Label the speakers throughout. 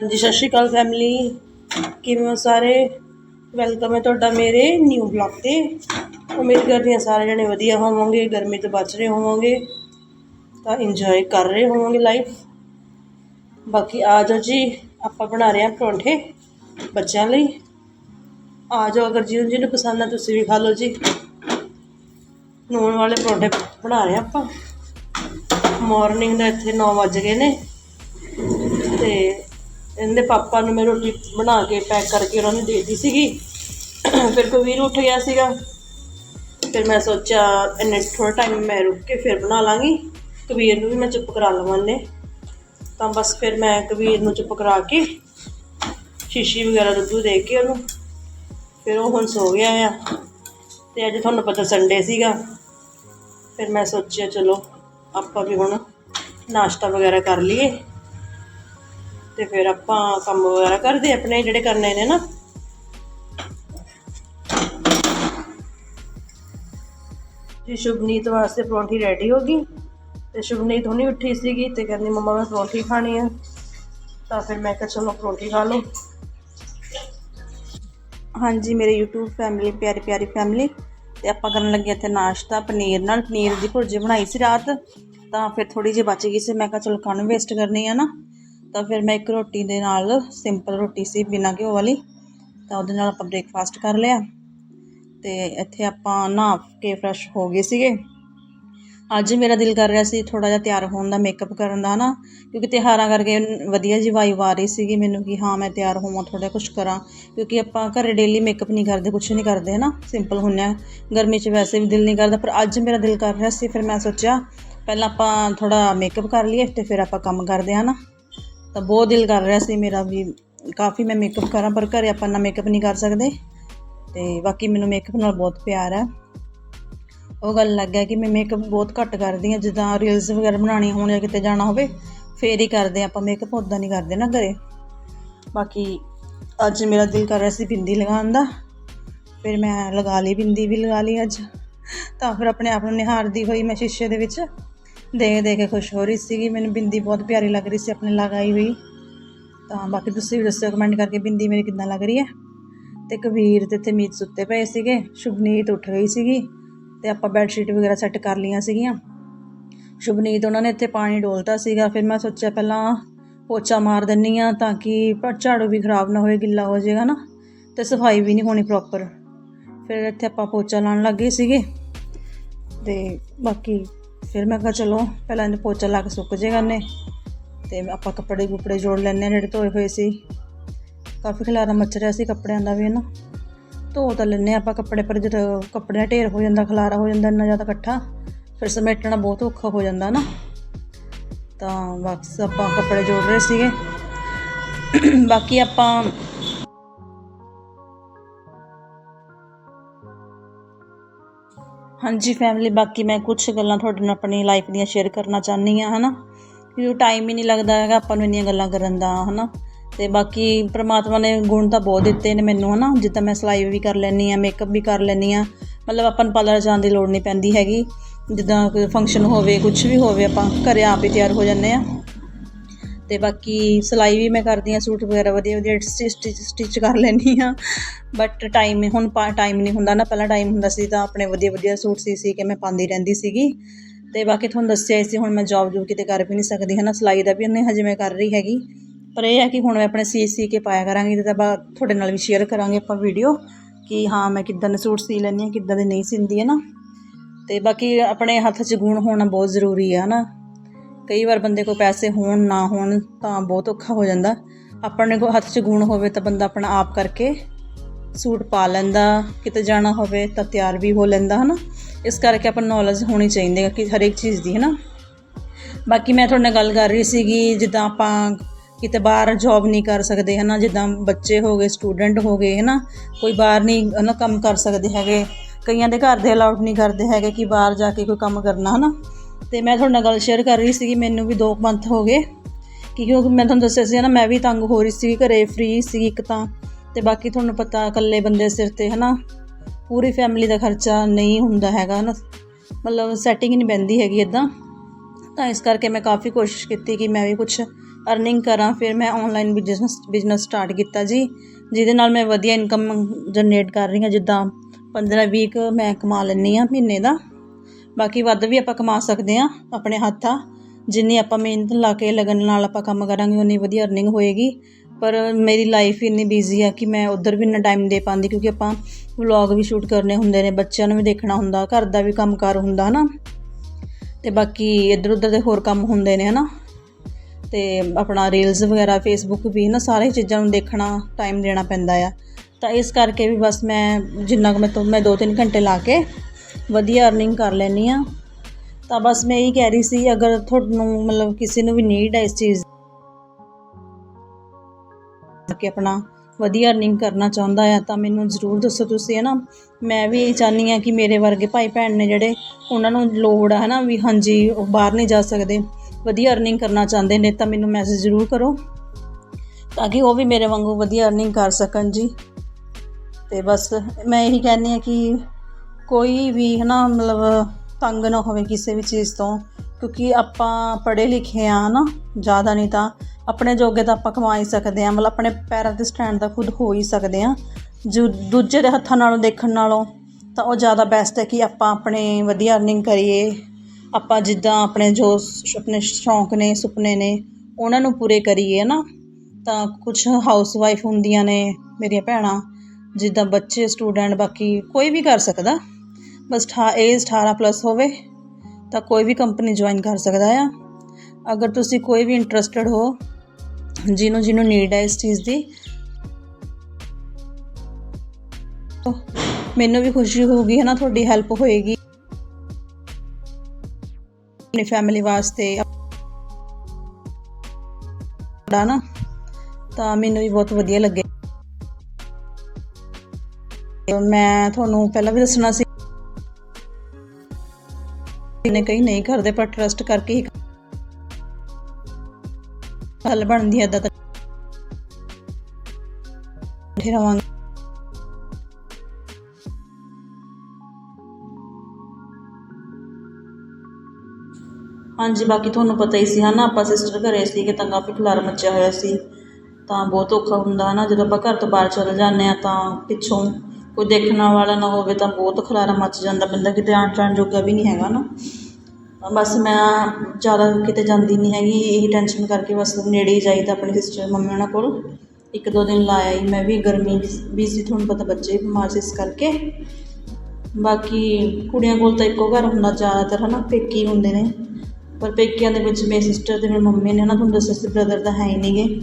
Speaker 1: ਜੀ ਸਤਿ ਸ਼੍ਰੀ ਅਕਾਲ ਫੈਮਿਲੀ ਕਿਵੇਂ ਹੋ ਸਾਰੇ? ਵੈਲਕਮ ਹੈ ਤੁਹਾਡਾ ਮੇਰੇ ਨਿਊ ਬਲੌਗ ਤੇ। ਉਮੀਦ ਕਰਦੀ ਹਾਂ ਸਾਰੇ ਜਣੇ ਵਧੀਆ ਹੋਵੋਗੇ, ਗਰਮੀ ਤੋਂ ਬਚ ਰਹੇ ਹੋਵੋਗੇ, ਤਾਂ ਇੰਜੋਏ ਕਰ ਰਹੇ ਹੋਵੋਗੇ ਲਾਈਫ ਬਾਕੀ ਆ ਜਾਓ ਜੀ, ਆਪਾਂ ਬਣਾ ਰਹੇ ਹਾਂ ਪਰੌਂਠੇ ਬੱਚਿਆਂ ਲਈ। ਆ ਜਾਓ, ਅਗਰ ਜਿਹਨੂੰ ਜਿਹਨੂੰ ਪਸੰਦ ਆ ਤੁਸੀਂ ਵੀ ਖਾ ਲਓ ਜੀ। ਨੂਣ ਵਾਲੇ ਪਰੌਂਠੇ ਬਣਾ ਰਹੇ ਹਾਂ ਆਪਾਂ। ਮਾਰਨਿੰਗ ਦਾ ਇੱਥੇ 9 ਵਜ ਗਏ ਨੇ। ਤੇ ਇਹਦੇ ਪਾਪਾ ਨੂੰ ਮੈਂ ਰੋਟੀ ਬਣਾ ਕੇ ਪੈਕ ਕਰਕੇ ਉਹਨਾਂ ਨੂੰ ਦੇ ਦਿੱਤੀ ਸੀਗੀ। ਫਿਰ ਕਬੀਰ ਉੱਠ ਗਿਆ ਸੀਗਾ। ਫਿਰ ਮੈਂ ਸੋਚਿਆ ਇੰਨੇ ਥੋੜਾ ਟਾਈਮ ਮੈਂ ਰੁਕ ਕੇ ਫਿਰ ਬਣਾ ਲਾਂਗੀ। ਕਬੀਰ ਨੂੰ ਵੀ ਮੈਂ ਚੁੱਪ ਕਰਾ ਲਵਾਂ ਨੇ ਤਾਂ ਬਸ ਫਿਰ ਮੈਂ ਕਬੀਰ ਨੂੰ ਚੁੱਪ ਕਰਾ ਕੇ ਸ਼ੀਸ਼ੀ ਵਗੈਰਾ ਦੁੱਧ ਦੇ ਕੇ ਉਹਨੂੰ ਫਿਰ ਉਹ ਹੁਣ ਸੋ ਗਿਆ ਆ। ਤੇ ਅੱਜ ਤੁਹਾਨੂੰ ਪਤਾ ਸੰਡੇ ਸੀਗਾ। ਫਿਰ ਮੈਂ ਸੋਚਿਆ ਚਲੋ ਆਪਾਂ ਵੀ ਹੁਣ ਨਾਸ਼ਤਾ ਵਗੈਰਾ ਕਰ ਲਈਏ। ਤੇ ਫਿਰ ਆਪਾਂ ਕੰਮ ਵਗੈਰਾ ਕਰਦੇ, ਆਪਣੇ ਜਿਹੜੇ ਕਰਨੇ ਨੇ ਨਾ। ਜੀ ਸ਼ੁਭਨੀਤ ਵਾਸਤੇ ਪਰੌਂਠੀ ਰੈਡੀ ਹੋ ਗਈ ਤੇ ਸ਼ੁਭਨੀਤ ਹੁਣੀ ਉੱਠੀ ਸੀਗੀ ਤੇ ਕਹਿੰਦੀ, ਮੰਮਾ, ਮੈਂ ਪਰੌਂਠੀ ਖਾਣੀ ਹੈ ਤਾਂ ਫਿਰ ਮੈਂ ਕਿਹਾ, ਚਲੋ, ਪਰੌਂਠੀ ਖਾ ਲਓ। ਹਾਂਜੀ, ਮੇਰੇ YouTube ਫੈਮਿਲੀ ਪਿਆਰੀ ਪਿਆਰੀ ਫੈਮਿਲੀ ਤੇ ਆਪਾਂ ਕਰਨ ਲੱਗੇ ਇੱਥੇ ਨਾਸ਼ਤਾ ਪਨੀਰ ਨਾਲ। ਪਨੀਰ ਦੀ ਭੁਰਜੀ ਬਣਾਈ ਸੀ ਰਾਤ, ਤਾਂ ਫਿਰ ਥੋੜੀ ਜਿਹੀ ਬਚ ਗਈ ਸੀ। ਮੈਂ ਕਿਹਾ, ਚਲੋ ਕਾਹਨੂੰ ਵੇਸਟ ਕਰਨੀ ਆ ਨਾ। ਤਾਂ ਫਿਰ ਮੈਂ ਇੱਕ ਰੋਟੀ ਦੇ ਨਾਲ ਸਿੰਪਲ ਰੋਟੀ ਸੀ, ਬਿਨਾਂ ਘਿਓ ਵਾਲੀ। ਤਾਂ ਉਹਦੇ ਨਾਲ ਆਪਾਂ ਬ੍ਰੇਕਫਾਸਟ ਕਰ ਲਿਆ। ਤੇ ਇੱਥੇ ਆਪਾਂ ਨਹਾ ਕੇ ਫਰੈਸ਼ ਹੋ ਗਏ ਸੀਗੇ। ਅੱਜ ਮੇਰਾ ਦਿਲ ਕਰ ਰਿਹਾ ਸੀ ਥੋੜਾ ਜਿਹਾ ਤਿਆਰ ਹੋਣ ਦਾ ਮੇਕਅਪ ਕਰਨ ਦਾ ਨਾ ਕਿਉਂਕਿ ਤਿਉਹਾਰਾਂ ਕਰਕੇ ਵਧੀਆ ਜੀ ਵਾਈਬ ਆ ਰਹੀ ਸੀਗੀ ਮੈਨੂੰ ਕਿ ਹਾਂ, ਮੈਂ ਤਿਆਰ ਹੋਵਾਂ ਥੋੜਾ ਕੁਝ ਕਰਾਂ। ਕਿਉਂਕਿ ਆਪਾਂ ਘਰੇ ਡੇਲੀ ਮੇਕਅਪ ਨਹੀਂ ਕਰਦੇ ਕੁਝ ਨਹੀਂ ਕਰਦੇ ਹੈ ਨਾ ਸਿੰਪਲ ਹੁੰਨੇ ਆ। ਗਰਮੀ 'ਚ ਵੈਸੇ ਵੀ ਦਿਲ ਨਹੀਂ ਕਰਦਾ, ਪਰ ਅੱਜ ਮੇਰਾ ਦਿਲ ਕਰ ਰਿਹਾ ਸੀ। ਫਿਰ ਮੈਂ ਸੋਚਿਆ, ਪਹਿਲਾਂ ਆਪਾਂ ਥੋੜਾ ਮੇਕਅਪ ਕਰ ਲਈਏ ਤੇ ਫਿਰ ਆਪਾਂ ਕੰਮ ਕਰਦੇ ਹਾਂ ਨਾ ਤਾਂ ਬਹੁਤ ਦਿਲ ਕਰ ਰਿਹਾ ਸੀ ਮੇਰਾ ਵੀ ਕਾਫੀ ਮੈਂ ਮੇਕਅਪ ਕਰਾਂ, ਪਰ ਘਰੇ ਆਪਾਂ ਨਾ ਮੇਕਅਪ ਨਹੀਂ ਕਰ ਸਕਦੇ। ਤੇ ਬਾਕੀ ਮੈਨੂੰ ਮੇਕਅਪ ਨਾਲ ਬਹੁਤ ਪਿਆਰ ਹੈ ਉਹ ਗੱਲ ਲੱਗ ਗਿਆ ਕਿ ਮੈਂ ਮੇਕਅਪ ਬਹੁਤ ਘੱਟ ਕਰਦੀ ਹਾਂ, ਜਿੱਦਾਂ ਰੀਲਸ ਵਗੈਰਾ ਬਣਾਉਣੀ ਹੋਣ ਜਾਂ ਕਿਤੇ ਜਾਣਾ ਹੋਵੇ, ਫੇਰ ਹੀ ਕਰਦੇ ਆਪਾਂ ਮੇਕਅਪ ਉਦਾਂ ਨਹੀਂ ਕਰਦੇ ਨਾ ਘਰੇ। ਬਾਕੀ ਅੱਜ ਮੇਰਾ ਦਿਲ ਕਰ ਰਿਹਾ ਸੀ ਬਿੰਦੀ ਲਗਾਉਣ ਦਾ, ਫਿਰ ਮੈਂ ਲਗਾ ਲਈ, ਬਿੰਦੀ ਵੀ ਲਗਾ ਲਈ ਅੱਜ। ਤਾਂ ਫਿਰ ਆਪਣੇ ਆਪ ਨੂੰ ਨਿਹਾਰਦੀ ਹੋਈ ਮੈਂ ਸ਼ੀਸ਼ੇ ਦੇ ਵਿੱਚ। ਦੇਖ ਦੇਖ ਕੇ ਖੁਸ਼ ਹੋ ਰਹੀ ਸੀਗੀ। ਮੈਨੂੰ ਬਿੰਦੀ ਬਹੁਤ ਪਿਆਰੀ ਲੱਗ ਰਹੀ ਸੀ, ਆਪਣੇ ਲਗਾਈ ਹੋਈ। ਤਾਂ ਬਾਕੀ ਤੁਸੀਂ ਵੀ ਦੱਸਿਓ ਕਮੈਂਟ ਕਰਕੇ ਬਿੰਦੀ ਮੇਰੀ ਕਿੱਦਾਂ ਲੱਗ ਰਹੀ ਹੈ। ਤੇ ਕਬੀਰ ਤੇ ਤਮੀਤ ਸੁੱਤੇ ਪਏ ਸੀਗੇ। ਸ਼ੁਭਨੀਤ ਉੱਠ ਗਈ ਸੀਗੀ ਤੇ ਆਪਾਂ ਬੈੱਡ ਸ਼ੀਟ ਵਗੈਰਾ ਸੈੱਟ ਕਰ ਲਈਆਂ ਸੀਗੀਆਂ। ਸ਼ੁਭਨੀਤ ਉਹਨਾਂ ਨੇ ਇੱਥੇ ਪਾਣੀ ਡੋਲਤਾ ਸੀਗਾ। ਫਿਰ ਮੈਂ ਸੋਚਿਆ ਪਹਿਲਾਂ ਪੋਚਾ ਮਾਰ ਦਿੰਨੀ ਆ ਤਾਂ ਕਿ ਝਾੜੂ ਵੀ ਖਰਾਬ ਨਾ ਹੋਏ, ਗਿੱਲਾ ਹੋ ਜਾਏਗਾ ਨਾ। ਤੇ ਸਫ਼ਾਈ ਵੀ ਨਹੀਂ ਹੋਣੀ ਪ੍ਰੋਪਰ ਫਿਰ ਇੱਥੇ ਆਪਾਂ ਪੋਚਾ ਲਾਉਣ ਲੱਗੇ ਸੀਗੇ। ਤੇ ਬਾਕੀ ਫਿਰ ਮੈਂ ਕਿਹਾ ਚਲੋ, ਪਹਿਲਾਂ ਇਹਨੂੰ ਪੋਚਾ ਲਾ ਕੇ ਸੁੱਕ ਜੇਗਾ ਨੇ ਤੇ ਆਪਾਂ ਕੱਪੜੇ ਕੁਪੜੇ ਜੋੜ ਲੈਣੇ ਆ ਜਿਹੜੇ ਧੋਏ ਹੋਏ ਸੀ। ਕਾਫੀ ਖਲਾਰਾ ਮੱਚ ਰਿਹਾ ਸੀ ਕੱਪੜਿਆਂ ਦਾ ਵੀ ਨਾ ਧੋ ਤਾਂ ਲੈਂਦੇ ਆਪਾਂ ਕੱਪੜੇ, ਪਰ ਜਦੋਂ ਕੱਪੜਿਆਂ ਢੇਰ ਹੋ ਜਾਂਦਾ, ਖਲਾਰਾ ਹੋ ਜਾਂਦਾ ਇੰਨਾ ਜ਼ਿਆਦਾ ਇਕੱਠਾ, ਫਿਰ ਸਮੇਟਣਾ ਬਹੁਤ ਔਖਾ ਹੋ ਜਾਂਦਾ ਨਾ। ਤਾਂ ਬਸ ਆਪਾਂ ਕੱਪੜੇ ਜੋੜ ਰਹੇ ਸੀਗੇ। ਬਾਕੀ ਆਪਾਂ ਹਾਂਜੀ ਫੈਮਿਲੀ ਬਾਕੀ ਮੈਂ ਕੁਝ ਗੱਲਾਂ ਤੁਹਾਡੇ ਨਾਲ ਆਪਣੀ ਲਾਈਫ ਦੀਆਂ ਸ਼ੇਅਰ ਕਰਨਾ ਚਾਹਨੀ ਆ ਹਨਾ? ਕਿਉਂਕਿ ਟਾਈਮ ਹੀ ਨਹੀਂ ਲੱਗਦਾ ਹੈਗਾ ਆਪਾਂ ਨੂੰ ਇੰਨੀਆਂ ਗੱਲਾਂ ਕਰਨ ਦਾ, ਹਨਾ? ਤੇ ਬਾਕੀ ਪ੍ਰਮਾਤਮਾ ਨੇ ਗੁਣ ਤਾਂ ਬਹੁਤ ਦਿੱਤੇ ਨੇ ਮੈਨੂੰ, ਹਨਾ? ਜਿੱਦਾਂ ਮੈਂ ਸਿਲਾਈ ਵੀ ਕਰ ਲੈਂਦੀ ਆ ਮੇਕਅਪ ਵੀ ਕਰ ਲੈਂਦੀ ਆ ਮਤਲਬ ਆਪਾਂ ਨੂੰ ਪਾਰਲਰ ਜਾਣ ਦੀ ਲੋੜ ਨਹੀਂ ਪੈਂਦੀ ਹੈਗੀ। ਜਿੱਦਾਂ ਕੋਈ ਫੰਕਸ਼ਨ ਹੋਵੇ ਕੁਝ ਵੀ ਹੋਵੇ, ਆਪਾਂ ਘਰੇ ਆਪ ਹੀ ਤਿਆਰ ਹੋ ਜਾਂਦੇ ਆ ਤੇ ਬਾਕੀ ਸਿਲਾਈ ਵੀ ਮੈਂ ਕਰਦੀ ਆ ਸੂਟ ਵਗੈਰਾ ਵਧੀਆ ਵਧੀਆ ਸਟਿਚ ਸਟਿਚ ਕਰ ਲੈਂਦੀ ਆ ਬਟ ਟਾਈਮ ਹੁਣ ਟਾਈਮ ਨਹੀਂ ਹੁੰਦਾ ਨਾ, ਪਹਿਲਾਂ ਟਾਈਮ ਹੁੰਦਾ ਸੀ ਤਾਂ ਆਪਣੇ ਵਧੀਆ ਵਧੀਆ ਸੂਟ ਸੀ ਸੀ ਕੇ ਮੈਂ ਪਾਉਂਦੀ ਰਹਿੰਦੀ ਸੀਗੀ। ਤੇ ਬਾਕੀ ਤੁਹਾਨੂੰ ਦੱਸਿਆ ਸੀ, ਹੁਣ ਮੈਂ ਜੌਬ ਜੂਬ ਕਿਤੇ ਕਰ ਵੀ ਨਹੀਂ ਸਕਦੀ ਹੈ ਨਾ ਸਿਲਾਈ ਦਾ ਵੀ ਉਹਨੇ ਹਜੇ ਮੈਂ ਕਰ ਰਹੀ ਹੈਗੀ। ਪਰ ਇਹ ਹੈ ਕਿ ਹੁਣ ਮੈਂ ਆਪਣੇ ਸੀ ਸੀ ਕੇ ਪਾਇਆ ਕਰਾਂਗੀ, ਤੇ ਤਾਂ ਬਾ ਤੁਹਾਡੇ ਨਾਲ ਵੀ ਸ਼ੇਅਰ ਕਰਾਂਗੇ ਆਪਾਂ ਵੀਡੀਓ ਕਿ ਹਾਂ, ਮੈਂ ਕਿੱਦਾਂ ਦੇ ਸੂਟ ਸੀ ਲੈਂਦੀ ਹਾਂ, ਕਿੱਦਾਂ ਦੇ ਨਹੀਂ ਸਿੰਦੀ ਹੈ ਨਾ ਤੇ ਬਾਕੀ ਆਪਣੇ ਹੱਥ 'ਚ ਗੁਣ ਹੋਣਾ ਬਹੁਤ ਜ਼ਰੂਰੀ ਹੈ ਨਾ ਕਈ ਵਾਰ ਬੰਦੇ ਕੋਲ ਪੈਸੇ ਹੋਣ, ਨਾ ਹੋਣ ਤਾਂ ਬਹੁਤ ਔਖਾ ਹੋ ਜਾਂਦਾ। ਆਪਣੇ ਕੋਲ ਹੱਥ 'ਚ ਗੁਣ ਹੋਵੇ ਤਾਂ ਬੰਦਾ ਆਪਣਾ ਆਪ ਕਰਕੇ ਸੂਟ ਪਾ ਲੈਂਦਾ, ਕਿਤੇ ਜਾਣਾ ਹੋਵੇ ਤਾਂ ਤਿਆਰ ਵੀ ਹੋ ਲੈਂਦਾ, ਹਨਾ? ਇਸ ਕਰਕੇ ਆਪਾਂ ਨੌਲੇਜ ਹੋਣੀ ਚਾਹੀਦੀ ਹੈ ਕਿ ਹਰੇਕ ਚੀਜ਼ ਦੀ, ਹਨਾ? ਬਾਕੀ ਮੈਂ ਤੁਹਾਡੇ ਨਾਲ ਗੱਲ ਕਰ ਰਹੀ ਸੀਗੀ, ਜਿੱਦਾਂ ਆਪਾਂ ਕਿਤੇ ਬਾਹਰ ਜੌਬ ਨਹੀਂ ਕਰ ਸਕਦੇ, ਹਨਾ? ਜਿੱਦਾਂ ਬੱਚੇ ਹੋ ਗਏ ਸਟੂਡੈਂਟ ਹੋ ਗਏ, ਹਨਾ? ਕੋਈ ਬਾਹਰ ਨਹੀਂ, ਹਨਾ, ਕੰਮ ਕਰ ਸਕਦੇ ਹੈਗੇ। ਕਈਆਂ ਦੇ ਘਰ ਦੇ ਅਲਾਉਡ ਨਹੀਂ ਕਰਦੇ ਹੈਗੇ ਕਿ ਬਾਹਰ ਜਾ ਕੇ ਕੋਈ ਕੰਮ ਕਰਨਾ, ਹਨਾ? ਤੇ ਮੈਂ ਤੁਹਾਡੇ ਨਾਲ ਗੱਲ ਸ਼ੇਅਰ ਕਰ ਰਹੀ ਸੀਗੀ, ਮੈਨੂੰ ਵੀ 2 ਮੰਥ ਹੋ ਗਏ। ਕਿ ਕਿਉਂਕਿ ਮੈਂ ਤੁਹਾਨੂੰ ਦੱਸਿਆ ਸੀ ਨਾ, ਮੈਂ ਵੀ ਤੰਗ ਹੋ ਰਹੀ ਸੀ ਘਰੇ ਫ੍ਰੀ ਸੀ ਇੱਕ ਤਾਂ। ਤੇ ਬਾਕੀ ਤੁਹਾਨੂੰ ਪਤਾ ਇਕੱਲੇ ਬੰਦੇ ਸਿਰ ਤੇ, ਹਨਾ? ਪੂਰੀ ਫੈਮਿਲੀ ਦਾ ਖਰਚਾ ਨਹੀਂ ਹੁੰਦਾ ਹੈਗਾ ਨਾ ਮਤਲਬ ਸੈਟਿੰਗ ਹੀ ਨਹੀਂ ਬੈਂਦੀ ਹੈਗੀ ਇਦਾਂ ਤਾਂ ਇਸ ਕਰਕੇ ਮੈਂ ਕਾਫੀ ਕੋਸ਼ਿਸ਼ ਕੀਤੀ ਕਿ ਮੈਂ ਵੀ ਕੁਝ ਅਰਨਿੰਗ ਕਰਾਂ। ਫਿਰ ਮੈਂ ਆਨਲਾਈਨ ਬਿਜ਼ਨਸ ਬਿਜ਼ਨਸ ਸਟਾਰਟ ਕੀਤਾ ਜੀ, ਜਿਹਦੇ ਨਾਲ ਮੈਂ ਵਧੀਆ ਇਨਕਮ ਜਨਰੇਟ ਕਰ ਰਹੀ ਹਾਂ। ਜਿੱਦਾਂ 15 ਵੀਹ ਕੁ ਮੈਂ ਕਮਾ ਲੈਂਦੀ ਹਾਂ ਮਹੀਨੇ ਦਾ। ਬਾਕੀ ਵੱਧ ਵੀ ਆਪਾਂ ਕਮਾ ਸਕਦੇ ਹਾਂ ਆਪਣੇ ਹੱਥਾਂ। ਜਿੰਨੀ ਆਪਾਂ ਮਿਹਨਤ ਲਾ ਕੇ ਲਗਨ ਨਾਲ ਆਪਾਂ ਕੰਮ ਕਰਾਂਗੇ, ਉਨੀ ਵਧੀਆ ਅਰਨਿੰਗ ਹੋਏਗੀ। ਪਰ ਮੇਰੀ ਲਾਈਫ ਇੰਨੀ ਬਿਜ਼ੀ ਆ ਕਿ ਮੈਂ ਉਧਰ ਵੀ ਇੰਨਾ ਟਾਈਮ ਦੇ ਪਾਉਂਦੀ ਕਿਉਂਕਿ ਆਪਾਂ ਵਲੌਗ ਵੀ ਸ਼ੂਟ ਕਰਨੇ ਹੁੰਦੇ ਨੇ, ਬੱਚਿਆਂ ਨੂੰ ਵੀ ਦੇਖਣਾ ਹੁੰਦਾ, ਘਰ ਦਾ ਵੀ ਕੰਮਕਾਰ ਹੁੰਦਾ, ਹਨਾ। ਤੇ ਬਾਕੀ ਇੱਧਰ ਉੱਧਰ ਦੇ ਹੋਰ ਕੰਮ ਹੁੰਦੇ ਨੇ, ਹਨਾ। ਤੇ ਆਪਣਾ ਰੀਲਸ ਵਗੈਰਾ ਫੇਸਬੁੱਕ ਵੀ ਨਾ ਸਾਰੇ ਚੀਜ਼ਾਂ ਨੂੰ ਦੇਖਣਾ ਟਾਈਮ ਦੇਣਾ ਪੈਂਦਾ ਆ। ਤਾਂ ਇਸ ਕਰਕੇ ਵੀ ਬਸ ਮੈਂ ਜਿੰਨਾ ਕੁ ਮੈਂ ਤੋਂ, ਮੈਂ 2-3 ਘੰਟੇ ਲਾ ਕੇ ਵਧੀਆ ਅਰਨਿੰਗ ਕਰ ਲੈਂਦੀ ਹਾਂ। ਤਾਂ ਬਸ ਮੈਂ ਇਹੀ ਕਹਿ ਰਹੀ ਸੀ, ਅਗਰ ਤੁਹਾਨੂੰ ਮਤਲਬ ਕਿਸੇ ਨੂੰ ਵੀ ਨੀਡ ਹੈ ਇਸ ਚੀਜ਼ ਕਿ ਆਪਣਾ ਵਧੀਆ ਅਰਨਿੰਗ ਕਰਨਾ ਚਾਹੁੰਦਾ ਆ, ਤਾਂ ਮੈਨੂੰ ਜ਼ਰੂਰ ਦੱਸੋ ਤੁਸੀਂ ਹੈ ਨਾ ਮੈਂ ਵੀ ਇਹ ਚਾਹੁੰਦੀ ਆ ਕਿ ਮੇਰੇ ਵਰਗੇ ਭਾਈ ਭੈਣ ਨੇ ਜਿਹੜੇ ਉਹਨਾਂ ਨੂੰ ਲੋੜ ਆ ਹੈ ਨਾ ਵੀ ਹਾਂਜੀ, ਉਹ ਬਾਹਰ ਨਹੀਂ ਜਾ ਸਕਦੇ, ਵਧੀਆ ਅਰਨਿੰਗ ਕਰਨਾ ਚਾਹੁੰਦੇ ਨੇ, ਤਾਂ ਮੈਨੂੰ ਮੈਸੇਜ ਜ਼ਰੂਰ ਕਰੋ। ਤਾਂ ਕਿ ਉਹ ਵੀ ਮੇਰੇ ਵਾਂਗੂ ਵਧੀਆ ਅਰਨਿੰਗ ਕਰ ਸਕਣ ਜੀ। ਤੇ ਬਸ ਮੈਂ ਇਹੀ ਕਹਿੰਦੀ ਆ ਕਿ ਕੋਈ ਵੀ ਹੈ ਨਾ ਮਤਲਬ ਤੰਗ ਨਾ ਹੋਵੇ ਕਿਸੇ ਵੀ ਚੀਜ਼ ਤੋਂ, ਕਿਉਂਕਿ ਆਪਾਂ ਪੜ੍ਹੇ ਲਿਖੇ ਆ ਨਾ ਜ਼ਿਆਦਾ ਨਹੀਂ ਤਾਂ ਆਪਣੇ ਜੋਗੇ ਤਾਂ ਆਪਾਂ ਕਮਾ ਹੀ ਸਕਦੇ ਆ ਮਤਲਬ ਆਪਣੇ ਪੈਰਾਂ ਤੇ ਸਟੈਂਡ ਤਾਂ ਖੁਦ ਹੋ ਹੀ ਸਕਦੇ ਆ ਜੋ ਦੂਜੇ ਦੇ ਹੱਥਾਂ ਨਾਲੋਂ ਦੇਖਣ ਨਾਲੋਂ ਤਾਂ ਉਹ ਜ਼ਿਆਦਾ ਬੈਸਟ ਹੈ ਕਿ ਆਪਾਂ ਆਪਣੇ ਵਧੀਆ ਅਰਨਿੰਗ ਕਰੀਏ। ਆਪਾਂ ਜਿੱਦਾਂ ਆਪਣੇ ਜੋ ਆਪਣੇ ਸ਼ੌਂਕ ਨੇ, ਸੁਪਨੇ ਨੇ, ਉਹਨਾਂ ਨੂੰ ਪੂਰੇ ਕਰੀਏ ਨਾ ਤਾਂ ਕੁਝ ਹਾਊਸ ਵਾਈਫ ਹੁੰਦੀਆਂ ਨੇ ਮੇਰੀਆਂ ਭੈਣਾਂ, ਜਿੱਦਾਂ ਬੱਚੇ ਸਟੂਡੈਂਟ ਬਾਕੀ ਕੋਈ ਵੀ ਕਰ ਸਕਦਾ। ਬਸ ਠਾ ਏਜ 18 ਪਲੱਸ ਹੋਵੇ, ਤਾਂ ਕੋਈ ਵੀ ਕੰਪਨੀ ਜੁਆਇਨ ਕਰ ਸਕਦਾ ਆ। ਅਗਰ ਤੁਸੀਂ ਕੋਈ ਵੀ ਇੰਟਰਸਟਿਡ ਹੋ, ਜਿਹਨੂੰ ਜਿਹਨੂੰ ਨੀਡ ਹੈ ਇਸ ਚੀਜ਼ ਦੀ ਮੈਨੂੰ ਵੀ ਖੁਸ਼ੀ ਹੋਊਗੀ ਹੈ ਨਾ ਤੁਹਾਡੀ ਹੈਲਪ ਹੋਏਗੀ। ਆਪਣੀ ਫੈਮਿਲੀ ਵਾਸਤੇ ਦਾ ਨਾ, ਤਾਂ ਮੈਨੂੰ ਵੀ ਬਹੁਤ ਵਧੀਆ ਲੱਗੇ ਮੈਂ ਤੁਹਾਨੂੰ ਪਹਿਲਾਂ ਵੀ ਦੱਸਣਾ ਸੀ ਨੇ ਕਈ ਨਹੀਂ ਕਰਦੇ ਪਰ ਟਰਸਟ ਕਰਕੇ ਹੀ ਗੱਲ ਬਣਦੀ ਐ ਇਦਾਂ ਤਾਂ ਬੈਠੇ ਰਵਾਂਗੇ ਹਾਂਜੀ, ਬਾਕੀ ਤੁਹਾਨੂੰ ਪਤਾ ਹੀ ਸੀ, ਹਨਾ, ਆਪਾਂ ਸਿਸਟਰ ਘਰੇ ਸੀ ਕਿ ਤਾਂ ਕਾਫੀ ਖਲਾਰ ਮੱਚਿਆ ਹੋਇਆ ਸੀ। ਤਾਂ ਬਹੁਤ ਔਖਾ ਹੁੰਦਾ, ਹਨਾ, ਜਦੋਂ ਆਪਾਂ ਘਰ ਤੋਂ ਬਾਹਰ ਚਲੇ ਜਾਂਦੇ ਆ ਤਾਂ ਪਿੱਛੋਂ ਕੋਈ ਦੇਖਣ ਵਾਲਾ ਨਾ ਹੋਵੇ ਤਾਂ ਬਹੁਤ ਖਲਾਰਾ ਮੱਚ ਜਾਂਦਾ, ਬੰਦਾ ਕਿਤੇ ਆਉਣ ਜਾਣ ਜੋਗਾ ਵੀ ਨਹੀਂ ਹੈਗਾ ਨਾ। ਬਸ ਮੈਂ ਜ਼ਿਆਦਾ ਕਿਤੇ ਜਾਂਦੀ ਨਹੀਂ ਹੈਗੀ, ਇਹੀ ਟੈਨਸ਼ਨ ਕਰਕੇ ਬਸ ਨੇੜੇ ਹੀ ਜਾਈਦਾ ਆਪਣੀ ਸਿਸਟਰ ਮੰਮੀ ਉਹਨਾਂ ਕੋਲ। ਇੱਕ ਦੋ ਦਿਨ ਲਾਇਆ ਹੀ ਮੈਂ ਵੀ, ਗਰਮੀ ਵੀ ਸੀ ਤੁਹਾਨੂੰ ਪਤਾ ਬੱਚੇ ਬਿਮਾਰ ਸੀ ਇਸ ਕਰਕੇ। ਬਾਕੀ ਕੁੜੀਆਂ ਕੋਲ ਤਾਂ ਇੱਕੋ ਘਰ ਹੁੰਦਾ ਜ਼ਿਆਦਾਤਰ, ਹਨਾ, ਪੇਕੀ ਹੁੰਦੇ ਨੇ। ਪਰ ਪੇਕਿਆਂ ਦੇ ਵਿੱਚ ਮੇਰੀ ਸਿਸਟਰ ਤੇ ਮੇਰੀ ਮੰਮੀ ਨੇ ਨਾ, ਤੁਹਾਨੂੰ ਦੱਸਿਆ ਸੀ ਬ੍ਰਦਰ ਤਾਂ ਹੈ ਹੀ ਨਹੀਂਗੇ।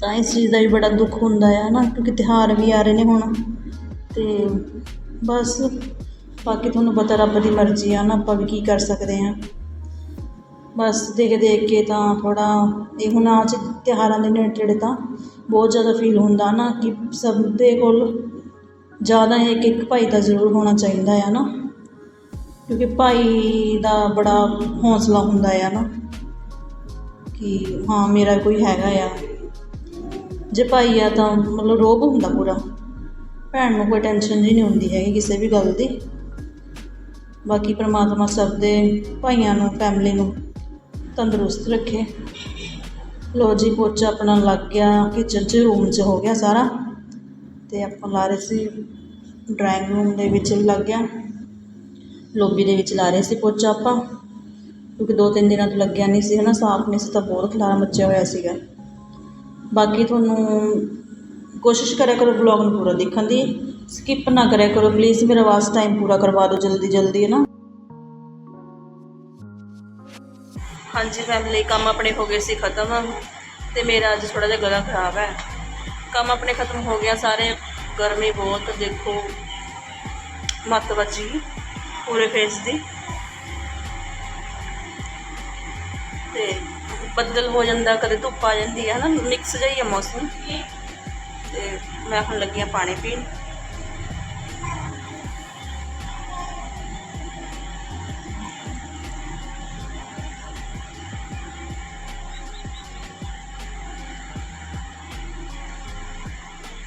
Speaker 1: ਤਾਂ ਇਸ ਚੀਜ਼ ਦਾ ਵੀ ਬੜਾ ਦੁੱਖ ਹੁੰਦਾ ਆ ਨਾ ਕਿਉਂਕਿ ਤਿਉਹਾਰ ਵੀ ਆ ਰਹੇ ਨੇ ਹੁਣ। ਤੇ ਬਸ, ਬਾਕੀ ਤੁਹਾਨੂੰ ਪਤਾ ਰੱਬ ਦੀ ਮਰਜ਼ੀ ਆ ਨਾ, ਆਪਾਂ ਵੀ ਕੀ ਕਰ ਸਕਦੇ ਹਾਂ। ਬਸ ਦੇਖ ਦੇਖ ਕੇ ਤਾਂ ਥੋੜ੍ਹਾ, ਇਹ ਹੁਣ ਆ ਚ ਤਿਉਹਾਰਾਂ ਦੇ ਨੇੜੇ ਤੇੜੇ ਤਾਂ ਬਹੁਤ ਜ਼ਿਆਦਾ ਫੀਲ ਹੁੰਦਾ ਨਾ ਕਿ ਸਭ ਦੇ ਕੋਲ ਜ਼ਿਆਦਾ ਇੱਕ ਇੱਕ ਭਾਈ ਤਾਂ ਜ਼ਰੂਰ ਹੋਣਾ ਚਾਹੀਦਾ ਆ ਨਾ। ਕਿਉਂਕਿ ਭਾਈ ਦਾ ਬੜਾ ਹੌਸਲਾ ਹੁੰਦਾ ਆ ਨਾ ਕਿ ਹਾਂ, ਮੇਰਾ ਕੋਈ ਹੈਗਾ ਆ। ਜੇ ਭਾਈ ਆ ਤਾਂ ਮਤਲਬ ਰੋਬ ਹੁੰਦਾ ਪੂਰਾ। ਭੈਣ ਨੂੰ ਕੋਈ ਟੈਨਸ਼ਨ ਜੀ ਨਹੀਂ ਹੁੰਦੀ ਹੈਗੀ ਕਿਸੇ ਵੀ ਗੱਲ ਦੀ। ਬਾਕੀ ਪ੍ਰਮਾਤਮਾ ਸਭ ਦੇ ਭਾਈਆਂ ਨੂੰ ਫੈਮਿਲੀ ਨੂੰ ਤੰਦਰੁਸਤ ਰੱਖੇ। ਲੋ ਜੀ, ਪੋਚਾ ਆਪਣਾ ਲੱਗ ਗਿਆ ਕਿਚਨ 'ਚ ਰੂਮ 'ਚ ਹੋ ਗਿਆ ਸਾਰਾ। ਤੇ ਆਪਾਂ ਲਾ ਰਹੇ ਸੀ ਡਰਾਇੰਗ ਰੂਮ ਦੇ ਵਿੱਚ ਲੱਗ ਗਿਆ। ਲੋਬੀ ਦੇ ਵਿੱਚ ਲਾ ਰਹੇ ਸੀ ਪੋਚਾ ਆਪਾਂ। ਕਿਉਂਕਿ ਦੋ ਤਿੰਨ ਦਿਨਾਂ ਤੋਂ ਲੱਗਿਆ ਨਹੀਂ ਸੀ, ਹਨਾ, ਸਾਫ਼ ਨਹੀਂ ਸੀ ਤਾਂ ਬਹੁਤ ਖਲਾਰਾ ਮੱਚਿਆ ਹੋਇਆ ਸੀਗਾ। ਬਾਕੀ ਤੁਹਾਨੂੰ ਕੋਸ਼ਿਸ਼ ਕਰਿਆ ਕਰੋ ਬਲੌਗ ਨੂੰ ਪੂਰਾ ਦੇਖਣ ਦੀ। ਸਕਿਪ ਨਾ ਕਰਿਆ ਕਰੋ ਪਲੀਜ਼ ਮੇਰਾ ਵਾਸਟ ਟਾਈਮ ਪੂਰਾ ਕਰਵਾ ਦਿਓ ਜਲਦੀ ਜਲਦੀ, ਹੈ ਨਾ। ਹਾਂਜੀ ਫੈਮਿਲੀ ਕੰਮ ਆਪਣੇ ਹੋ ਗਏ ਸੀ ਖਤਮ। ਤੇ ਮੇਰਾ ਅੱਜ ਥੋੜਾ ਜਿਹਾ ਗਲਾ ਖਰਾਬ ਹੈ। ਕੰਮ ਆਪਣੇ ਖਤਮ ਹੋ ਗਿਆ, ਸਾਰੇ ਗਰਮੀ ਬਹੁਤ, ਦੇਖੋ। ਮੱਤ ਵੱਜੀ ਪੂਰੇ ਫੇਸ ਦੀ। ਤੇ ਬੱਦਲ ਹੋ ਜਾਂਦਾ, ਕਦੇ ਧੁੱਪ ਆ ਜਾਂਦੀ ਹੈ ਨਾ ਮਿਕਸ ਜਿਹਾ ਹੀ ਹੈ ਮੌਸਮ। ਤੇ ਮੈਂ ਹੁਣ ਲੱਗੀ ਹਾਂ ਪਾਣੀ ਪੀਣ।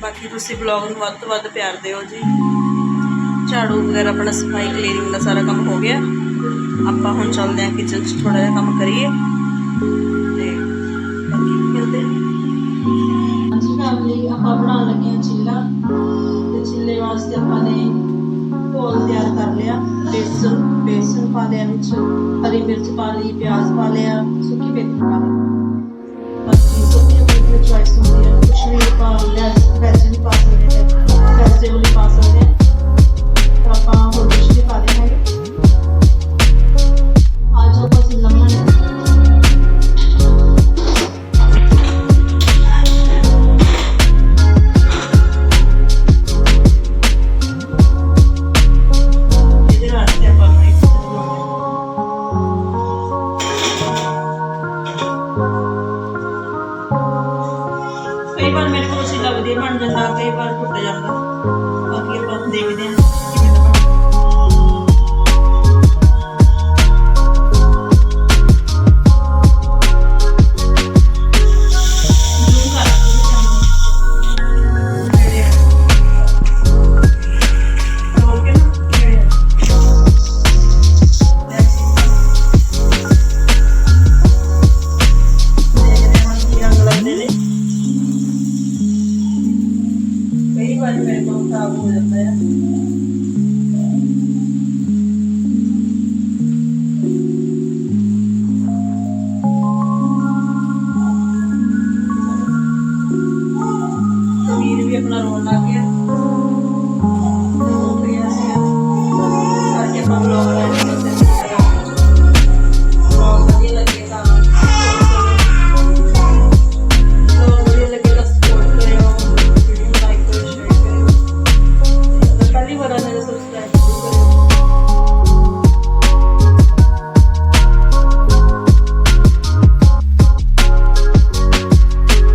Speaker 1: ਬਾਕੀ ਤੁਸੀਂ ਬਲੌਗ ਨੂੰ ਵੱਧ ਤੋਂ ਵੱਧ ਪਿਆਰ ਦਿਓ ਜੀ। ਝਾੜੂ ਵਗੈਰਾ ਆਪਣਾ ਸਫ਼ਾਈ ਕਲੀਨਿੰਗ ਦਾ ਸਾਰਾ ਕੰਮ ਹੋ ਗਿਆ। ਆਪਾਂ ਹੁਣ ਚੱਲਦੇ ਹਾਂ ਕਿਚਨ 'ਚ ਥੋੜਾ ਜਿਹਾ ਕੰਮ ਕਰੀਏ। ਲਸਣ, ਬੇਸਨ ਪਾ ਲਿਆ ਵਿੱਚ, ਹਰੀ ਮਿਰਚ ਪਾ ਲਈ, ਪਿਆਜ਼ ਪਾ ਲਿਆ, ਸੁੱਕੀ ਮੇਥੀ ਪਾ ਲਈ। ਬਾਕੀ ਸਭ ਦੀ ਆਪਣੀ ਚੁਆਇਸ ਹੁੰਦੀ ਹੈ ਕੁਛ ਵੀ ਪਾ ਲਿਆ Áo len.